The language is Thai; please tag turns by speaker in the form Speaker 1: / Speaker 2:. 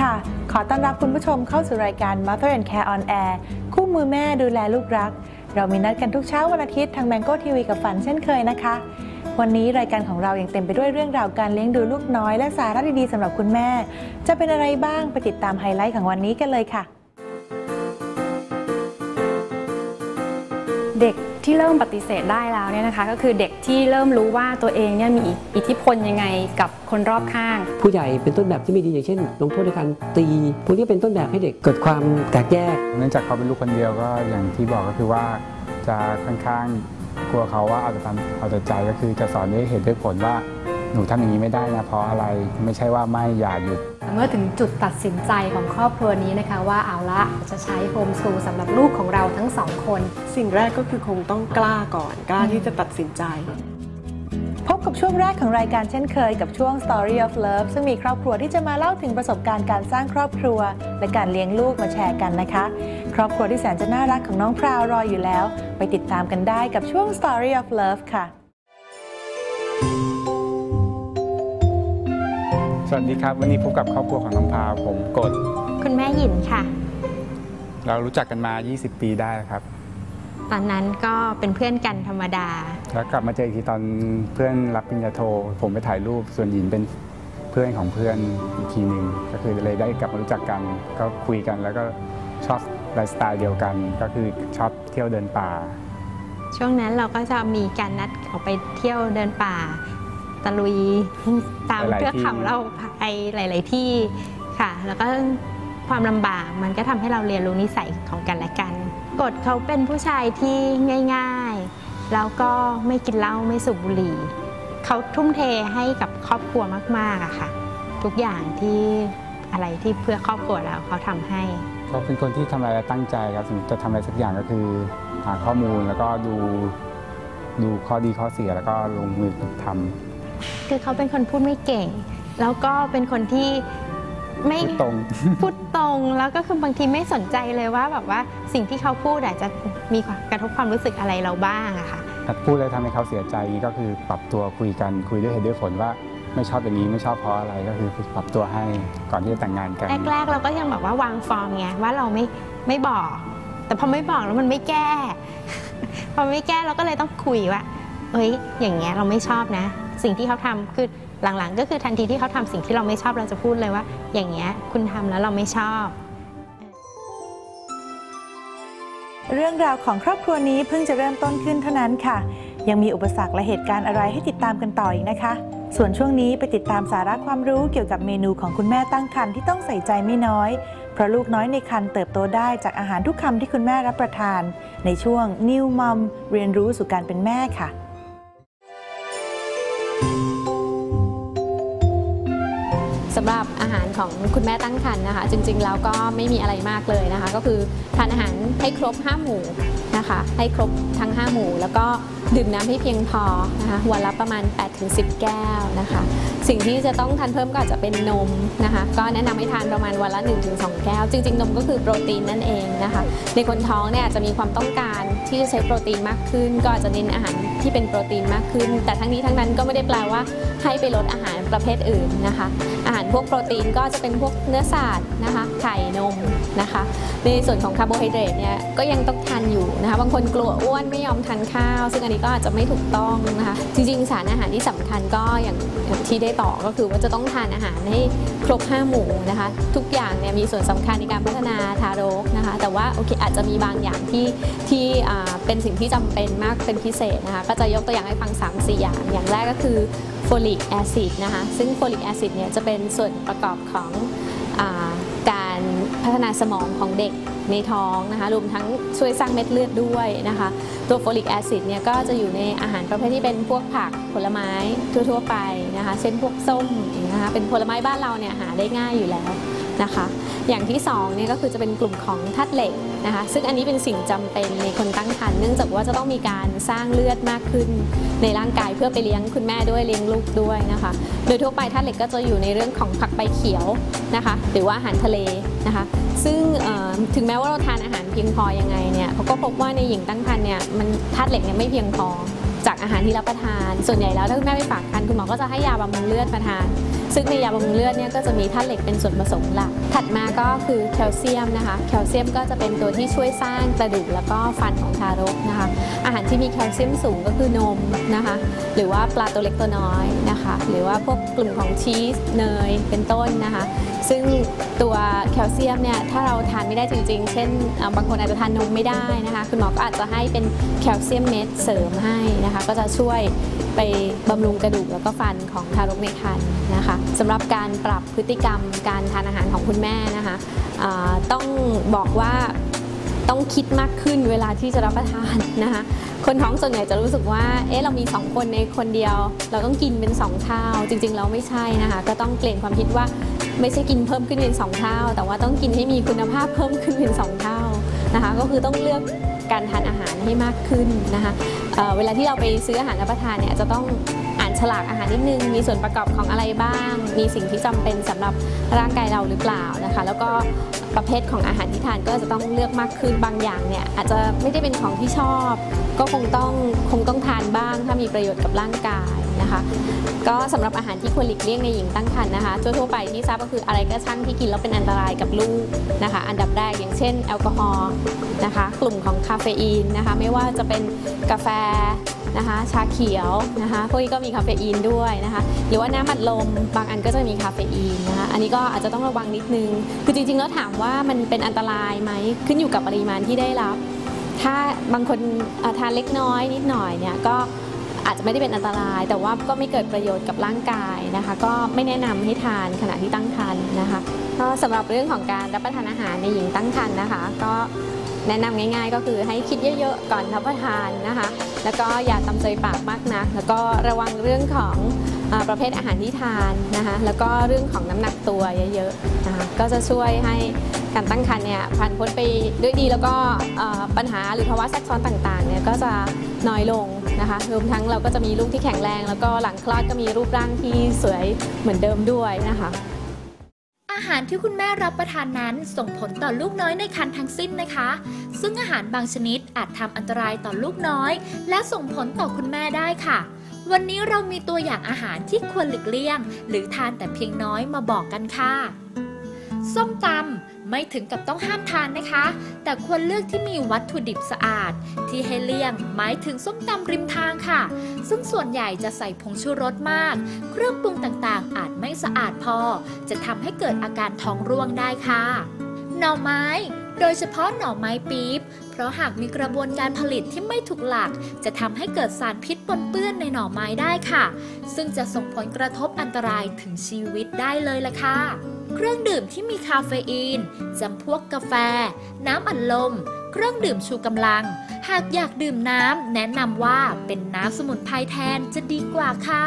Speaker 1: ค่ะ ขอต้อนรับคุณผู้ชมเข้าสู่รายการ Mother and Care on Air คู่มือแม่ดูแลลูกรัก เรามีนัดกันทุกเช้าวันอาทิตย์ทาง Mango TV กับฝันเช่นเคยนะคะ วันนี้รายการของเรายังเต็มไปด้วยเรื่องราวการเลี้ยงดูลูกน้อยและสาระดีๆสำหรับคุณแม่ จะเป็นอะไรบ้างไปติดตามไฮไลท์ของวันนี้กันเลยค่ะ
Speaker 2: เด็ก ที่เริ่มปฏิเสธได้แล้วเนี่ยนะคะก็คือเด็กที่เริ่มรู้ว่าตัวเองเนี่ยมีอิทธิพลยังไงกับคนรอบข้าง
Speaker 3: ผู้ใหญ่เป็นต้นแบบที่ไม่ดีอย่างเช่นลงโทษในการตีพวกนี้เป็นต้นแบบให้เด็กเกิดความแตกแยก
Speaker 4: เนื่องจากเขาเป็นลูกคนเดียวก็อย่างที่บอกก็คือว่าจะค่อนข้างกลัวเขาว่าเอาแต่ตามเอาแต่ใจก็คือจะสอนด้วยเหตุด้วยผลว่าหนูทำอย่างนี้ไม่ได้นะเพราะอะไรไม่ใช่ว่าไม่อย่าหยุด
Speaker 5: เมื่อถึงจุดตัดสินใจของครอบครัวนี้นะคะ ว่าเอาละจะใช้โฮมส o ูลสำหรับลูกของเราทั้งสองคน
Speaker 6: สิ่งแรกก็คือคงต้องกล้าก่อนกล้าที่จะตัดสินใจ
Speaker 1: พบกับช่วงแรกของรายการเช่นเคยกับช่วง Story of Love ซึ่งมีครอบครัวที่จะมาเล่าถึงประสบการณ์การสร้างครอบครัว และการเลี้ยงลูกมาแชร์กันนะคะ ครอบครัวที่แสนจะน่ารักของน้องพราวรออยู่แล้ว ไปติดตามกันได้กับช่วง Story of Love ค่ะ
Speaker 4: สวัสดีครับ วันนี้พบกับครอบครัวของน้องพาวผมกด
Speaker 7: คุณแม่หยินค่ะ
Speaker 4: เรารู้จักกันมา 20 ปีได้ครับ
Speaker 7: ตอนนั้นก็เป็นเพื่อนกันธรรมดา
Speaker 4: แล้วกลับมาเจออีกทีตอนเพื่อนรับปริญญาโท ผมไปถ่ายรูปส่วนหญิงเป็นเพื่อนของเพื่อนอีกทีหนึ่งก็คือเลยได้กลับมารู้จักกันก็คุยกันแล้วก็ชอบไลฟ์สไตล์เดียวกัน ก็คือชอบเที่ยวเดินป่า
Speaker 7: ช่วงนั้นเราก็จะมีการนัดออกไปเที่ยวเดินป่า ตะลุยตาม
Speaker 4: หลายๆ
Speaker 7: เทือก
Speaker 4: ที่
Speaker 7: เขาเราไปหลาย ๆ ที่ค่ะ แล้วก็ความลำบากมันก็ทำให้เราเรียนรู้นิสัยของกันและกัน กฎเขาเป็นผู้ชายที่ง่าย ๆ แล้วก็ไม่กินเหล้าไม่สูบบุหรี่เขาทุ่มเทให้กับครอบครัวมากๆอะค่ะ ทุกอย่างที่อะไรที่เพื่อครอบครัวเราเขาทำให้
Speaker 4: เขาเป็นคนที่ทำอะไรแล้วตั้งใจครับสมมติจะทำอะไรสักอย่างก็คือหาข้อมูลแล้วก็ดูดูข้อดีข้อเสียแล้วก็ลงมือทำ
Speaker 7: คือเขาเป็นคนพูดไม่เก่ง แล้วก็เป็นคนที่ไม่
Speaker 4: พูดตรง
Speaker 7: พูดตรงแล้วก็คือบางทีไม่สนใจเลยว่าแบบว่าสิ่งที่เขาพูดอาจจะมีความกระทบความรู้สึกอะไรเราบ้างอะค่ะ
Speaker 4: พูดแล้วทำให้เขาเสียใจนี่ก็คือปรับตัวคุยกันคุยด้วยเหตุด้วยผลว่าไม่ชอบอย่างนี้ไม่ชอบเพราะอะไรก็คือปรับตัวให้ก่อนที่จะแต่งงานกัน
Speaker 7: แรกๆเราก็ยังแบบว่าวางฟอร์มไงว่าเราไม่ไม่บอก แต่พอไม่บอกแล้วมันไม่แก้ พอไม่แก้เราก็เลยต้องคุยว่า เอ้ยอย่างเงี้ยเราไม่ชอบนะ สิ่งที่เขาทำคือหลังๆ ก็คือทันทีที่เขาทำสิ่งที่เราไม่ชอบเราจะพูดเลยว่า อย่างเงี้ยคุณทำแล้วเราไม่ชอบ
Speaker 1: เรื่องราวของครอบครัวนี้เพิ่งจะเริ่มต้นขึ้นเท่านั้นค่ะ ยังมีอุปสรรคและเหตุการณ์อะไรให้ติดตามกันต่ออีกนะคะ ส่วนช่วงนี้ไปติดตามสาระความรู้เกี่ยวกับเมนูของคุณแม่ตั้งครรภ์ที่ต้องใส่ใจไม่น้อย เพราะลูกน้อยในครรภ์เติบโตได้จากอาหารทุกคำที่คุณแม่รับประทาน ในช่วง New Mom เรียนรู้สู่การเป็นแม่ค่ะ
Speaker 2: สำหรับอาหารของคุณแม่ตั้งครรภ์นะคะ จริงๆแล้วก็ไม่มีอะไรมากเลยนะคะ ก็คือทานอาหารให้ครบ 5 หมู่นะคะ ให้ครบทั้ง 5 หมู่ แล้วก็ดื่มน้ำให้เพียงพอนะคะวันละประมาณ 8-10 แก้วนะคะ สิ่งที่จะต้องทานเพิ่มก็อาจจะเป็นนมนะคะ ก็แนะนำให้ทานประมาณวันละ 1-2 แก้ว จริง ๆ นมก็คือโปรตีนนั่นเองนะคะ ในคนท้องเนี่ยจะมีความต้องการที่จะใช้โปรตีนมากขึ้น ก็จะเน้นอาหาร ที่เป็นโปรตีนมากขึ้น แต่ทั้งนี้ทั้งนั้นก็ไม่ได้แปลว่าให้ไปลดอาหารประเภทอื่นนะคะ อาหารพวกโปรตีนก็จะเป็นพวกเนื้อสัตว์นะคะไข่นมนะคะ ในส่วนของคาร์โบไฮเดรตเนี่ยก็ยังต้องทานอยู่นะคะบางคนกลัวอ้วนไม่ยอมทานข้าว ซึ่งอันนี้ก็อาจจะไม่ถูกต้องนะคะจริงๆ สารอาหารที่สำคัญก็อย่างที่ได้ต่อก็คือว่าจะต้องทานอาหารให้ครบ5หมู่นะคะ ทุกอย่างเนี่ยมีส่วนสำคัญในการพัฒนาทารกนะคะ แต่ว่าโอเคอาจจะมีบางอย่างที่ที่ เป็นสิ่งที่จำเป็นมากเป็นพิเศษนะคะก็จะยกตัวอย่างให้ฟัง 3-4 อย่าง อย่างแรกก็คือโฟลิกแอซิดนะคะซึ่งโฟลิกแอซิดเนี่ยจะเป็นส่วนประกอบของอการพัฒนาสมองของเด็กในท้องนะคะรวมทั้งช่วยสร้างเม็ดเลือดด้วยนะคะ ตัวโฟลิกแอซิดเนี่ยก็จะอยู่ในอาหารประเภทที่เป็นพวกผักผลไม้ทั่วๆไปนะคะเช่นพวกส้มนะคะเป็นผลไม้บ้านเราเนี่ยหาได้ง่ายอยู่แล้ว นะคะ อย่างที่สองเนี่ยก็คือจะเป็นกลุ่มของธาตุเหล็กนะคะ ซึ่งอันนี้เป็นสิ่งจำเป็นในคนตั้งครรภ์เนื่องจากว่าจะต้องมีการสร้างเลือดมากขึ้น ในร่างกายเพื่อไปเลี้ยงคุณแม่ด้วยเลี้ยงลูกด้วยนะคะ โดยทั่วไปธาตุเหล็กก็จะอยู่ในเรื่องของผักใบเขียวนะคะ หรือว่าอาหารทะเลนะคะ ซึ่งถึงแม้ว่าเราทานอาหารเพียงพอยังไงเนี่ยเขาก็พบว่าในหญิงตั้งครรภ์เนี่ยมันธาตุเหล็กเนี่ยไม่เพียงพอ จากอาหารที่รับประทาน ส่วนใหญ่แล้วถ้าคุณแม่ไปฝากคันคุณหมอก็จะให้ยาบำรุงเลือดมาทาน ซึ่งในยาบำรุงเลือดเนี่ยก็จะมีธาตุเหล็กเป็นส่วนผสมหลัก ถัดมาก็คือแคลเซียมนะคะ แคลเซียมก็จะเป็นตัวที่ช่วยสร้างกระดูกแล้วก็ฟันของทารกนะคะารที่มีแคลเซียมสูงก็คือนมนะคะหรือว่าปลาตัวเล็กตัวน้อยนะคะหรือว่าพวกกลุ่มของชีสเนยเป็นต้นนะคะซึ่งตัวแคลเซียมเนี่ยถ้าเราทานไม่ได้จริง ๆ เช่น บางคนอาจจะทานนมไม่ได้นะคะคุณหมอก็อาจจะให้เป็นแคลเซียมเม็ดเสริมให้นะคะก็จะช่วยไปบำรุงกระดูกแล้วก็ฟันของทารกในครรภ์นะคะสำหรับการปรับพฤติกรรมการทานอาหารของคุณแม่นะคะต้องบอกว่า ต้องคิดมากขึ้นเวลาที่จะรับประทานนะคะคนท้องส่วนใหญ่จะรู้สึกว่าเอ๊ะเรามี 2 คนในคนเดียว เราต้องกินเป็น 2 เท่า จริงๆเราไม่ใช่นะคะ ก็ต้องเปลี่ยนความคิดว่าไม่ใช่กินเพิ่มขึ้นเป็น 2 เท่า แต่ว่าต้องกินให้มีคุณภาพเพิ่มขึ้นเป็น 2 เท่านะคะก็คือต้องเลือกการทานอาหารให้มากขึ้นนะคะเเวลาที่เราไปซื้ออาหารรับประทานเนี่ยจะต้องอ่านฉลากอาหารนิดนึง มีส่วนประกอบของอะไรบ้าง มีสิ่งที่จำเป็นสำหรับร่างกายเราหรือเปล่านะคะ แล้วก็ ประเภทของอาหารที่ทานก็จะต้องเลือกมากขึ้นบางอย่างเนี่ยอาจจะไม่ได้เป็นของที่ชอบ ก็คงต้องคงต้องทานบ้าง ถ้ามีประโยชน์กับร่างกายนะคะก็สำหรับอาหารที่ควรหลีกเลี่ยงในหญิงตั้งครรภ์นะคะทั่วไปที่ทราบก็คืออะไรก็ช่างที่กินแล้วเป็นอันตรายกับลูกนะคะอันดับแรกอย่างเช่นแอลกอฮอล์นะคะกลุ่มของคาเฟอีนนะคะไม่ว่าจะเป็นกาแฟ นะคะ ชาเขียวนะคะพวกนี้ก็มีคาเฟอีนด้วยนะคะหรือว่าน้ำอัดลมบางอันก็จะมีคาเฟอีนนะคะอันนี้ก็อาจจะต้องระวังนิดนึง คือจริงๆแล้วถามว่ามันเป็นอันตรายไหมขึ้นอยู่กับปริมาณที่ได้รับ ถ้าบางคนทานเล็กน้อยนิดหน่อยเนี่ยก็อาจจะไม่ได้เป็นอันตราย แต่ว่าก็ไม่เกิดประโยชน์กับร่างกายนะคะ ก็ไม่แนะนำให้ทานขณะที่ตั้งครรภ์นะคะก็สำหรับเรื่องของการรับประทานอาหารในหญิงตั้งครรภ์นะคะ ก็ แนะนำง่าย ๆ ก็คือให้คิดเยอะๆก่อนรับประทานนะคะ แล้วก็อย่าตำใจปากมากนะแล้วก็ระวังเรื่องของอประเภทอาหารที่ทานนะคะ แล้วก็เรื่องของน้ำหนักตัวเยอะๆนะคะก็จะช่วยให้การตั้งครรภ์เนี่ยผ่านพ้นไปด้วยดีแล้วก็ปัญหาหรือภาวะแทรกซ้อนต่างๆเนี่ยก็จะน้อยลงนะคะรวมทั้งเราก็จะมีลูกที่แข็งแรง แล้วก็หลังคลอดก็มีรูปร่างที่สวยเหมือนเดิมด้วยนะคะ
Speaker 8: อาหารที่คุณแม่รับประทานนั้นส่งผลต่อลูกน้อยในครรภ์ทั้งสิ้นนะคะ ซึ่งอาหารบางชนิดอาจทำอันตรายต่อลูกน้อย และส่งผลต่อคุณแม่ได้ค่ะ วันนี้เรามีตัวอย่างอาหารที่ควรหลีกเลี่ยง หรือทานแต่เพียงน้อยมาบอกกันค่ะ ส้มตำไม่ถึงกับต้องห้ามทานนะคะ แต่ควรเลือกที่มีวัตถุดิบสะอาด ที่ให้เลี่ยงหมายถึงส้มตำริมทางค่ะ ซึ่งส่วนใหญ่จะใส่ผงชูรสมาก เครื่องปรุงต่างๆ อาจไม่สะอาดพอ จะทำให้เกิดอาการท้องร่วงได้ค่ะ หน่อไม้โดยเฉพาะหน่อไม้ปี๊บ เพราะหากมีกระบวนการผลิตที่ไม่ถูกหลัก จะทำให้เกิดสารพิษปนเปื้อนในหน่อไม้ได้ค่ะ ซึ่งจะส่งผลกระทบอันตรายถึงชีวิตได้เลยล่ะค่ะ เครื่องดื่มที่มีคาเฟอีนจำพวกกาแฟ น้ำอัดลม เครื่องดื่มชูกำลัง หากอยากดื่มน้ำแนะนำว่าเป็นน้ำสมุนไพรแทนจะดีกว่าค่ะ